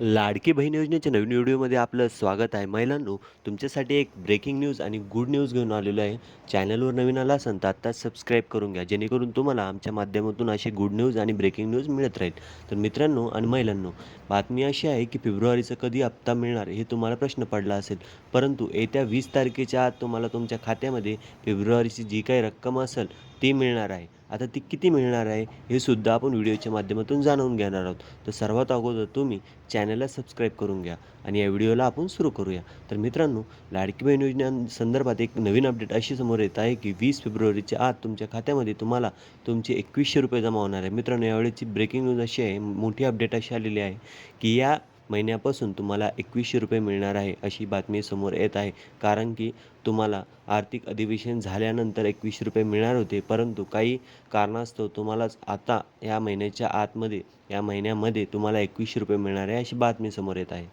लाडकी बहीण योजनेच्या नवीन व्हिडिओमध्ये आपलं स्वागत आहे. महिलांनो तुमच्यासाठी एक ब्रेकिंग न्यूज आणि गुड न्यूज घेऊन आलेलो आहे. चॅनलवर नवीन आला असेल तर आत्ताच सबस्क्राईब करून घ्या. जेणेकरून तुम्हाला आमच्या माध्यमातून असे गुड न्यूज आणि ब्रेकिंग न्यूज मिळत राहील. तर मित्रांनो आणि महिलांनो बातमी अशी आहे की फेब्रुवारीचा कधी हप्ता मिळणार हे तुम्हाला प्रश्न पडला असेल. परंतु येत्या वीस तारखेच्या आत तुम्हाला तुमच्या खात्यामध्ये फेब्रुवारीची जी काही रक्कम असेल ती मिळणार आहे. आता ती किती मिळणार आहे हे सुद्धा आपण व्हिडिओच्या माध्यमातून जाणून घेणार आहोत. तर सर्वात अगोदर तुम्ही चॅनलला सबस्क्राईब करून घ्या आणि या व्हिडिओला आपण सुरू करूया. तर मित्रांनो लाडकी बहीण योजनेसंदर्भात एक नवीन अपडेट अशी समोर येत आहे की वीस फेब्रुवारीच्या आत तुमच्या खात्यामध्ये तुम्हाला तुमचे एकवीसशे रुपये जमा होणार आहे. मित्रांनो यावेळेची ब्रेकिंग न्यूज अशी आहे मोठी अपडेट अशी आलेली आहे की या महिन्यापासून तुम्हाला एकवीसशे रुपये मिळणार आहे अशी बातमी समोर येत आहे. कारण की तुम्हाला आर्थिक अधिवेशन झाल्यानंतर एकवीसशे रुपये मिळणार होते. परंतु काही कारणास्तव तुम्हालाच आता या महिन्याच्या आतमध्ये या महिन्यामध्ये तुम्हाला एकवीसशे रुपये मिळणार आहे अशी बातमी समोर येत आहे.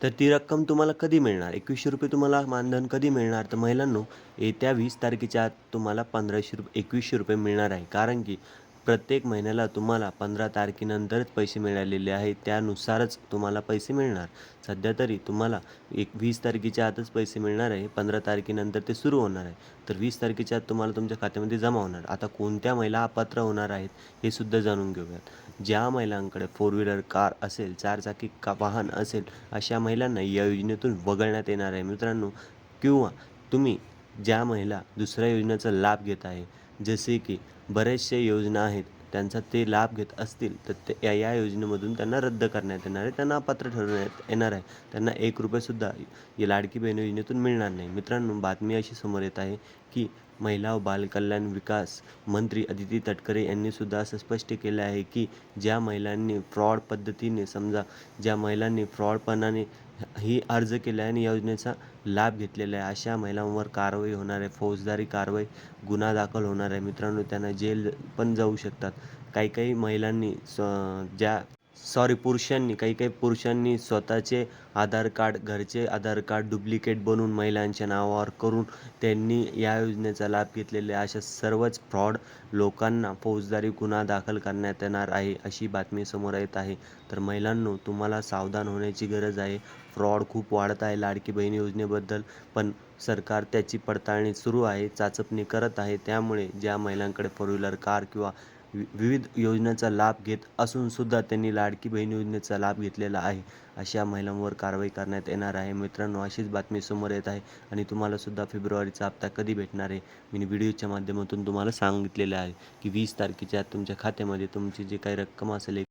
तर ती रक्कम तुम्हाला कधी मिळणार? एकवीसशे रुपये तुम्हाला मानधन कधी मिळणार? तर महिलांनो येत्या वीस तारखेच्या आत तुम्हाला पंधराशे रुपये एकवीसशे रुपये मिळणार आहे. कारण की प्रत्येक महिन्याला तुम्हाला पंधरा तारखेनंतरच पैसे मिळालेले आहे त्यानुसारच तुम्हाला पैसे मिळणार. सध्या तरी तुम्हाला एक वीस तारखेच्या आतच पैसे मिळणार आहे. पंधरा तारखेनंतर ते सुरू होणार आहे. तर वीस तारखेच्या आत तुम्हाला तुमच्या खात्यामध्ये जमा होणार. आता कोणत्या महिला अपात्र होणार आहेत हे सुद्धा जाणून घेऊयात. ज्या महिलांकडे फोर व्हीलर कार असेल चारचाकी का वाहन असेल अशा महिलांना या योजनेतून वगळण्यात येणार आहे. मित्रांनो किंवा तुम्ही ज्या महिला दुसऱ्या योजनेचा लाभ घेत आहे जसे की बरेचसे योजना आहेत त्यांचा ते लाभ घेत असतील तर ते या या योजनेमधून त्यांना रद्द करण्यात येणार आहे त्यांना अपात्र ठरवण्यात येणार आहे. त्यांना एक रुपयेसुद्धा या लाडकी बहीण योजनेतून मिळणार नाही. मित्रांनो बातमी अशी समोर येत आहे की महिला व बालकल्याण विकास मंत्री अदिती तटकरे यांनीसुद्धा असं स्पष्ट केलं आहे की ज्या महिलांनी फ्रॉड पद्धतीने समजा ज्या महिलांनी फ्रॉडपणाने ही अर्ज केला आहे आणि योजनेचा लाभ घेतलेला आहे. अशा महिलांवर कारवाई होणार आहे. फौजदारी कारवाई गुन्हा दाखल होणार आहे. मित्रांनो त्यांना जेल पण जाऊ शकतात. काही काही महिलांनी स ज्या सॉरी पुरुषांनी काही काही पुरुषांनी स्वतःचे आधार कार्ड घरचे आधार कार्ड डुप्लिकेट बनवून महिलांच्या नावावर करून त्यांनी या योजनेचा लाभ घेतलेला आहे. अशा सर्वच फ्रॉड लोकांना फौजदारी गुन्हा दाखल करण्यात येणार आहे अशी बातमी समोर येत आहे. तर महिलांनो तुम्हाला सावधान होण्याची गरज आहे. फ्रॉड खूप वाढत आहे लाडकी बहीण योजनेबद्दल पण सरकार त्याची पडताळणी सुरू आहे चाचपणी करत आहे. त्यामुळे ज्या महिलांकडे फोर व्हीलर कार किंवा विविध योजनांचा लाभ घेत असूनसुद्धा त्यांनी लाडकी बहीण योजनेचा लाभ घेतलेला आहे. अशा महिलांवर कारवाई करण्यात येणार आहे. मित्रांनो अशीच बातमी समोर येत आहे आणि तुम्हालासुद्धा फेब्रुवारीचा हप्ता कधी भेटणार आहे? मी व्हिडिओच्या माध्यमातून तुम्हाला सांगितलेलं आहे की वीस तारखेच्या तुमच्या खात्यामध्ये तुमची जी काही रक्कम असेल एक